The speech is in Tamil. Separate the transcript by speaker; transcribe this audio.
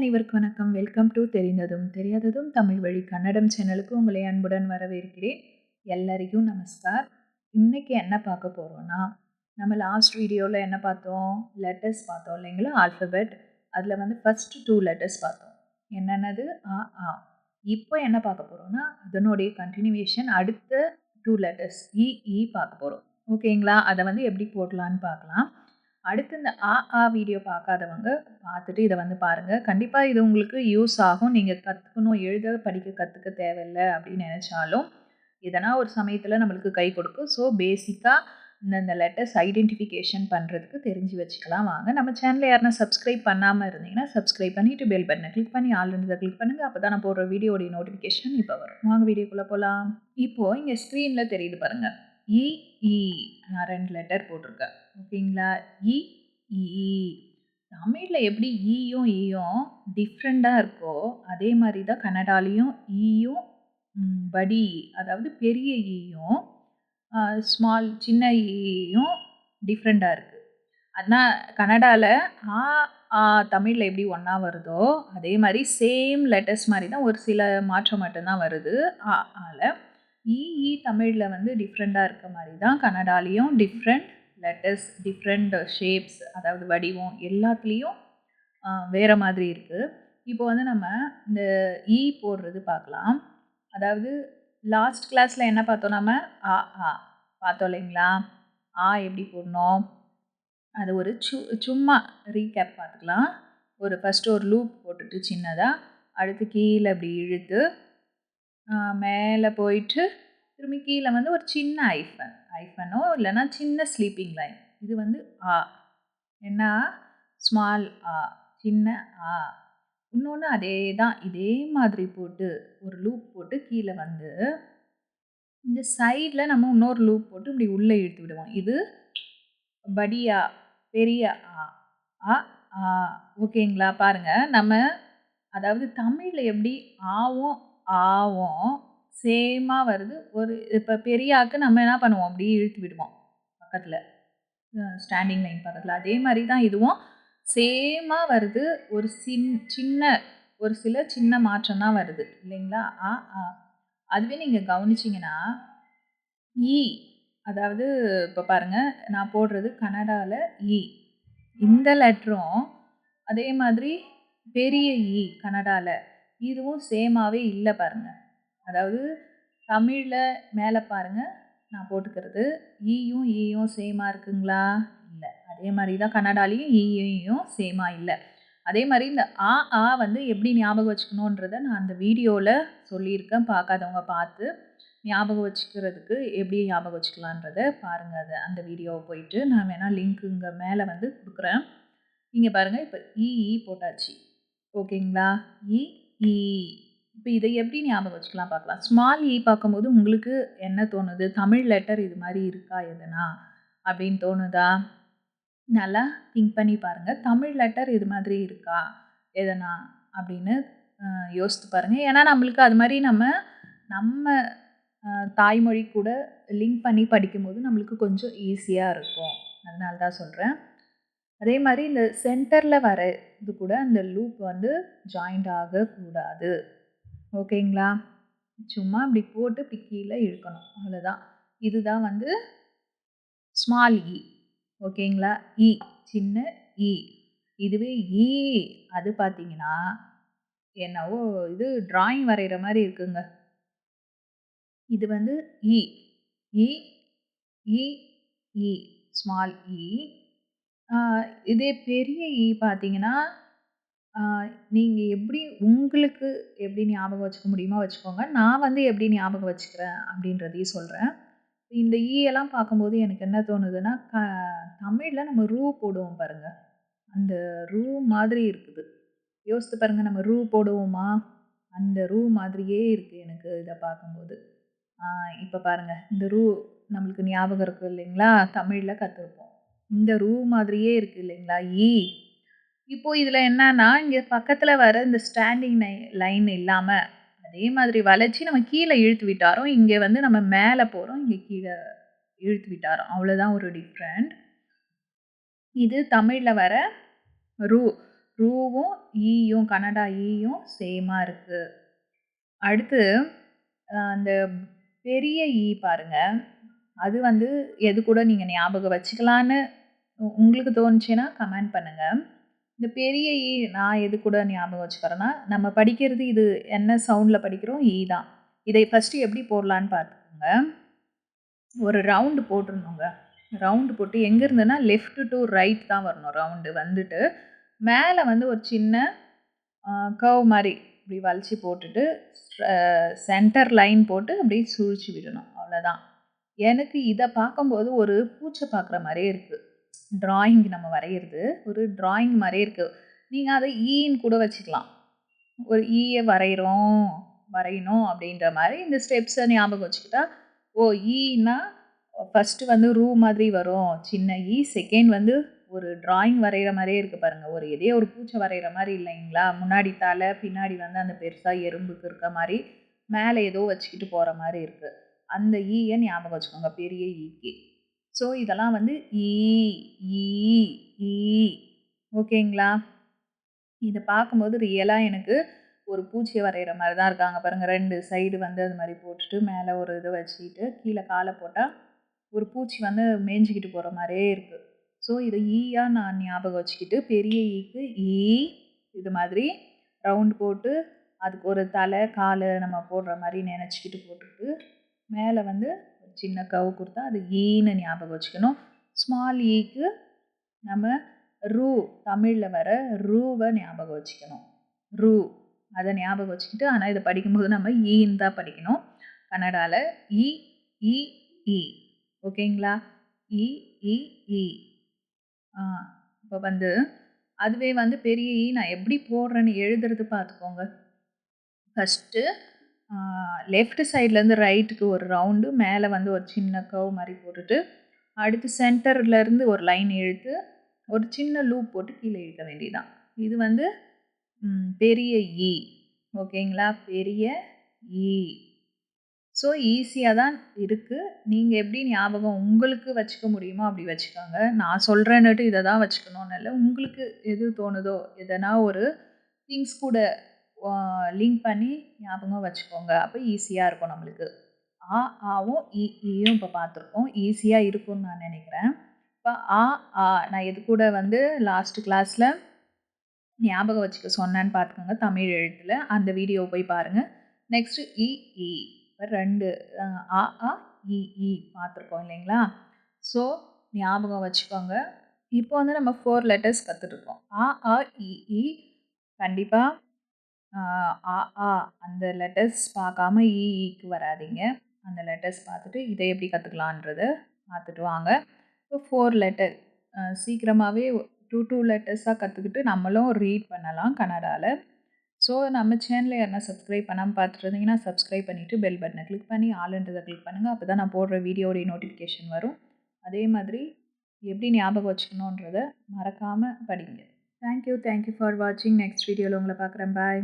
Speaker 1: அனைவருக்கும் வணக்கம். வெல்கம் டு தெரிந்ததும் தெரியாததும் தமிழ் வழி கன்னடம் சேனலுக்கு உங்களை அன்புடன் வரவேற்கிறேன். எல்லாரையும் நமஸ்கார். இன்னைக்கு என்ன பார்க்க போகிறோன்னா நம்ம லாஸ்ட் வீடியோவில் என்ன பார்த்தோம்? லெட்டர்ஸ் பார்த்தோம் இல்லைங்களா? ஆல்ஃபபெட் அதில் வந்து ஃபஸ்ட்டு டூ லெட்டர்ஸ் பார்த்தோம். என்னென்னது? ஆ ஆ. இப்போ என்ன பார்க்க போகிறோன்னா அதனுடைய கண்டினியூவேஷன் அடுத்த டூ லெட்டர்ஸ் இ இ பார்க்க போகிறோம் ஓகேங்களா அதை வந்து எப்படி போடலான்னு பார்க்கலாம். அடுத்து இந்த ஆ ஆ வீடியோ பார்க்காதவங்க பார்த்துட்டு இதை வந்து பாருங்கள் கண்டிப்பாக இது உங்களுக்கு யூஸ் ஆகும். நீங்கள் கற்றுக்கணும் எழுத படிக்க கற்றுக்க தேவையில்லை அப்படின்னு நினச்சாலும் எதனா ஒரு சமயத்தில் நம்மளுக்கு கை கொடுக்கும். ஸோ பேசிக்காக இந்த இந்த லெட்டர்ஸ் ஐடென்டிஃபிகேஷன் பண்ணுறதுக்கு தெரிஞ்சு வச்சுக்கலாம். வாங்க நம்ம சேனலில் யாருன்னா சப்ஸ்கிரைப் பண்ணாமல் இருந்தீங்கன்னா சப்ஸ்கிரைப் பண்ணிவிட்டு பெல் பட்டனை கிளிக் பண்ணி ஆல்ரெடி கிளிக் பண்ணுங்கள் அப்போ தான் நான் போடுற வீடியோடைய நோட்டிஃபிகேஷன் இப்போ வரும். வாங்க வீடியோக்குள்ளே போகலாம் இப்போது இங்கே ஸ்க்ரீனில் தெரியுது பாருங்கள் e, e இஇ இ நான் ரெண்டு லெட்டர் போட்டிருக்கேன். ஓகேங்களா? இ இ தமிழில் எப்படி ஈயும் ஈயும் டிஃப்ரெண்ட்டாக இருக்கோ அதே மாதிரி தான் கன்னடாலேயும் ஈயும் படி அதாவது பெரிய ஈயும் ஸ்மால் சின்ன ஈயும் டிஃப்ரெண்ட்டாக இருக்குது ஆனால் கன்னடாவில் ஆ ஆ தமிழில் எப்படி ஒன்றா வருதோ அதே மாதிரி சேம் லெட்டர்ஸ் மாதிரி தான் ஒரு சில மாற்றம் மட்டும்தான் வருது. ஆ ஆல இ தமிழில் வந்து டிஃப்ரெண்ட்டாக இருக்க மாதிரி தான் கன்னடாலேயும் டிஃப்ரெண்ட் லெட்டர்ஸ் டிஃப்ரெண்ட் ஷேப்ஸ் அதாவது வடிவம் எல்லாத்துலேயும் வேறு மாதிரி இருக்குது இப்போ வந்து நம்ம இந்த ஈ போடுறது பார்க்கலாம். அதாவது லாஸ்ட் கிளாஸில் என்ன பார்த்தோம் நம்ம? ஆ ஆ. பார்த்தோம் இல்லைங்களா? ஆ எப்படி போடணும்? அது ஒரு சு சும்மா ரீகேப் பார்த்துக்கலாம். ஒரு ஃபஸ்ட்டு ஒரு லூப் போட்டுட்டு சின்னதாக அடுத்து கீழே அப்படி இழுத்து மேலே போயிட்டு திரும்பி கீழே வந்து ஒரு சின்ன ஐஃபன் ஹைஃபனோ இல்லைன்னா சின்ன ஸ்லீப்பிங் லைன் இது வந்து ஆ. என்ன? ஸ்மால் ஆ. சின்ன ஆ. இன்னொன்று அதே தான் இதே மாதிரி போட்டு ஒரு லூப் போட்டு கீழே வந்து இந்த சைடில் நம்ம இன்னொரு லூப் போட்டு இப்படி உள்ளே இழுத்து விடுவோம். இது படியா பெரிய ஆ. ஆ ஆ. ஓகேங்களா? பாருங்கள் நம்ம அதாவது தமிழில் எப்படி ஆவும் ஆவும் சேமாக வருது. ஒரு இப்போ பெரியாக்கு நம்ம என்ன பண்ணுவோம்? அப்படியே இழுத்து விடுவோம். பக்கத்தில். ஸ்டாண்டிங் லைன் பக்கத்தில். அதே மாதிரி தான் இதுவும் சேமாக வருது. ஒரு சின் சின்ன ஒரு சில சின்ன மாற்றம் தான் வருது. இல்லைங்களா? ஆ ஆ. அதுவே நீங்கள் கவனிச்சிங்கன்னா ஈ e, அதாவது இப்போ பாருங்கள் நான் போடுறது கனடாவில் ஈ e. இந்த லெட்டரும் அதே மாதிரி பெரிய e ஈ கனடாவில் இதுவும் சேமாகவே இல்லை பாருங்கள் அதாவது தமிழில் மேலே பாருங்கள் நான் போட்டுக்கிறது. E ஈயும் ஈயும் e சேமாக இருக்குங்களா? இல்லை. அதே மாதிரி தான் கன்னடாலேயும் ஈயும் e சேமாக இல்லை. அதே மாதிரி இந்த ஆ ஆ வந்து எப்படி ஞாபகம் வச்சுக்கணுன்றதை நான் அந்த வீடியோவில் சொல்லியிருக்கேன். பார்க்காதவங்க பார்த்து ஞாபகம் வச்சுக்கிறதுக்கு எப்படி ஞாபகம் வச்சுக்கலான்றதை பாருங்கள் அதை அந்த வீடியோவை போயிட்டு நான் வேணால் லிங்க் இங்கே மேலே வந்து கொடுக்குறேன். இங்கே பாருங்கள் இப்போ இ போட்டாச்சு. ஓகேங்களா? இஇ இ இப்போ இதை எப்படி ஞாபகம் வச்சுக்கலாம் பார்க்கலாம். ஸ்மால் இ e பார்க்கும்போது உங்களுக்கு என்ன தோணுது? தமிழ் லெட்டர் இது மாதிரி இருக்கா எதுனா? அப்படின்னு தோணுதா? நல்லா திங்க் பண்ணி பாருங்கள் தமிழ் லெட்டர் இது மாதிரி இருக்கா? எதனா? அப்படின்னு யோசித்து பாருங்கள் ஏன்னா நம்மளுக்கு அது மாதிரி நம்ம நம்ம தாய்மொழி கூட லிங்க் பண்ணி படிக்கும்போது நம்மளுக்கு கொஞ்சம் ஈஸியாக இருக்கும். அதனால தான் சொல்கிறேன் அதே மாதிரி இந்த சென்டரில் வர இது கூட அந்த லூப் வந்து ஜாயிண்ட் ஆகக்கூடாது. ஓகேங்களா? சும்மா இப்படி போட்டு இப்படி கீழே இழுக்கணும். அவ்வளோதான் இதுதான் வந்து ஸ்மால் இ e. ஓகேங்களா? இ சின்ன இ இதுவே இ அது பார்த்தீங்கன்னா என்னவோ இது டிராயிங் வரைகிற மாதிரி இருக்குங்க. இது வந்து இ இ இ இ ஸ்மால் இ இதே பெரிய இ பார்த்தீங்கன்னா நீங்கள் எப்படி உங்களுக்கு எப்படி ஞாபகம் வச்சுக்க முடியுமோ வச்சுக்கோங்க. நான் வந்து எப்படி ஞாபகம் வச்சுக்கிறேன் அப்படின்றதையும் சொல்கிறேன் இந்த ஈ எல்லாம் பார்க்கும்போது எனக்கு என்ன தோணுதுன்னா க தமிழில் நம்ம ரூ போடுவோம் பாருங்கள் அந்த ரூ மாதிரி இருக்குது. யோசித்து பாருங்கள் நம்ம ரூ போடுவோமா? அந்த ரூ மாதிரியே இருக்குது எனக்கு இதை பார்க்கும்போது. இப்போ பாருங்கள் இந்த ரூ நம்மளுக்கு ஞாபகம் இருக்குது இல்லைங்களா? தமிழில் கற்றுருப்போம் இந்த ரூ மாதிரியே இருக்குது இல்லைங்களா? ஈ இப்போ இதில் என்னன்னா இங்கே பக்கத்தில் வர இந்த ஸ்டாண்டிங் லைன் இல்லாமல் அதே மாதிரி வளைச்சி நம்ம கீழே இழுத்து விட்டாரோம் இங்கே வந்து நம்ம மேலே போகிறோம் இங்கே கீழே இழுத்து விட்டாரோம் அவ்வளோதான் ஒரு டிஃப்ரெண்ட் இது தமிழில் வர ரூ ரூவும் ஈயும் கன்னடா ஈயும் சேமாக இருக்குது அடுத்து அந்த பெரிய ஈ பாருங்க. அது வந்து எது கூட நீங்கள் ஞாபகம் வச்சுக்கலான்னு உங்களுக்கு தோணுச்சுன்னா கமெண்ட் பண்ணுங்கள் இந்த பெரிய ஈ நான் எது கூட ஞாபகம் வச்சுக்கிறேன்னா நம்ம படிக்கிறது இது என்ன சவுண்டில் படிக்கிறோம்? ஈ தான். இதை ஃபஸ்ட்டு எப்படி போடலான்னு பார்த்துக்கோங்க. ஒரு ரவுண்டு போட்டிருந்தோங்க. ரவுண்டு போட்டு எங்கே லெஃப்ட்டு லெஃப்ட் டு ரைட் தான் வரணும் ரவுண்டு வந்துட்டு. மேலே வந்து ஒரு சின்ன கவ் மாதிரி இப்படி வலிச்சு போட்டுட்டு சென்டர் லைன் போட்டு அப்படியே சுழிச்சு விடணும். அவ்வளோதான் எனக்கு இதை பார்க்கும்போது ஒரு பூச்சை பார்க்குற மாதிரியே இருக்குது ட்ராயிங் நம்ம வரைகிறது ஒரு ட்ராயிங் மாதிரியே இருக்குது நீங்கள் அதை ஈன்னு கூட வச்சுக்கலாம். ஒரு e ஈயை வரைகிறோம் வரையணும் அப்படின்ற மாதிரி இந்த ஸ்டெப்ஸை ஞாபகம் வச்சுக்கிட்டா ஓ ஈனா ஃபஸ்ட்டு வந்து ரூ மாதிரி வரும். சின்ன e, ஈ செகண்ட் வந்து ஒரு ட்ராயிங் வரைகிற மாதிரியே இருக்குது பாருங்கள் ஒரு எதே ஒரு பூச்சை வரைகிற மாதிரி இல்லைங்களா? முன்னாடி தலை பின்னாடி வந்து அந்த பெருசாக எறும்புக்கு இருக்க மாதிரி மேலே ஏதோ வச்சுக்கிட்டு போகிற மாதிரி இருக்குது அந்த e ஈயை ஞாபகம் வச்சுக்கோங்க. பெரிய ஈக்கு ஸோ இதெல்லாம் வந்து ஈ ஈ ஈ. ஓகேங்களா? இதை பார்க்கும்போது ரியலாக எனக்கு ஒரு பூச்சியை வரைகிற மாதிரி தான் இருக்காங்க பாருங்கள் ரெண்டு சைடு வந்து அது மாதிரி போட்டுட்டு மேலே ஒரு இதை வச்சுக்கிட்டு கீழே காலை போட்டால் ஒரு பூச்சி வந்து மேய்ஞ்சிக்கிட்டு போகிற மாதிரியே இருக்குது ஸோ இதை ஈயாக நான் ஞாபகம் வச்சுக்கிட்டு பெரிய ஈக்கு ஈ இது மாதிரி ரவுண்ட் போட்டு அதுக்கு ஒரு தலை கால் நம்ம போடுற மாதிரி நினச்சிக்கிட்டு போட்டுட்டு மேலே வந்து சின்ன கவு கொடுத்தா அது ஈன்னு ஞாபகம் வச்சுக்கணும். ஸ்மால் ஈக்கு e நம்ம ரூ தமிழில் வர ரூவை ஞாபகம் வச்சுக்கணும். ரூ அதை ஞாபகம் வச்சுக்கிட்டு ஆனால் இதை படிக்கும்போது நம்ம ஈன்னு தான் படிக்கணும். கன்னடாவில் இ இ இ. ஓகேங்களா? இ இ இ. ஆ இப்போ வந்து அதுவே வந்து பெரிய ஈ நான் எப்படி போடுறேன்னு எழுதுறது பார்த்துக்கோங்க. ஃபஸ்ட்டு லெஃப்ட் சைட்லேருந்து ரைட்டுக்கு ஒரு ரவுண்டு மேலே வந்து ஒரு சின்ன கவ் மாதிரி போட்டுட்டு அடுத்து சென்டர்லேருந்து ஒரு லைன் இழுத்து ஒரு சின்ன லூப் போட்டு கீழே இழுக்க வேண்டியதான் இது வந்து பெரிய e. ஈ ஓகேங்களா பெரிய ஈ ஸோ ஈஸியாக தான் இருக்குது நீங்கள் எப்படி ஞாபகம் உங்களுக்கு வச்சுக்க முடியுமோ அப்படி வச்சுக்கோங்க. நான் சொல்கிறேன்னுட்டு இதை தான் வச்சுக்கணும்னு இல்லை. உங்களுக்கு எது தோணுதோ எதனா ஒரு திங்ஸ் கூட லிங்க் பண்ணி ஞாபகம் வச்சுக்கோங்க. அப்போ ஈஸியாக இருக்கும் நம்மளுக்கு. ஆ ஆவும் இ ஈயும் இப்போ பார்த்துருக்கோம். ஈஸியாக இருக்கும்னு நான் நினைக்கிறேன். இப்போ ஆ ஆ நான் இது கூட வந்து லாஸ்ட் கிளாஸில் ஞாபகம் வச்சுக்க சொன்னேன்னு பார்த்துக்கோங்க தமிழ் எழுத்தில். அந்த வீடியோ போய் பாருங்கள் நெக்ஸ்ட்டு இ இ. இப்போ ரெண்டு ஆ ஆ இ இ பார்த்துருக்கோம் இல்லைங்களா? ஸோ ஞாபகம் வச்சுக்கோங்க. இப்போ வந்து நம்ம ஃபோர் லெட்டர்ஸ் கற்றுட்ருக்கோம் ஆ ஆ இ கண்டிப்பாக ஆ ஆ அந்த லெட்டர்ஸ் பார்க்காம e, e இ ஈக்கு வராதிங்க. அந்த லெட்டர்ஸ் பார்த்துட்டு இதை எப்படி கற்றுக்கலான்றத பார்த்துட்டு வாங்க. இப்போ ஃபோர் லெட்டர் சீக்கிரமாகவே டூ டூ லெட்டர்ஸாக கற்றுக்கிட்டு நம்மளும் ரீட் பண்ணலாம் கன்னடாவில் ஸோ நம்ம சேனலை யாருன்னா சப்ஸ்கிரைப் பண்ணாமல் பார்த்துருந்தீங்கன்னா சப்ஸ்கிரைப் பண்ணிவிட்டு பெல் பட்டனை கிளிக் பண்ணி ஆளுன்றதை கிளிக் பண்ணுங்கள் அப்போ தான் நான் போடுற வீடியோடைய நோட்டிஃபிகேஷன் வரும். அதே மாதிரி எப்படி ஞாபகம் வச்சுக்கணுன்றதை மறக்காமல் படிங்க. Thank you thank you for வாட்சிங் நெக்ஸ்ட் வீடியோவில் உங்களை பார்க்குறேன். பாய்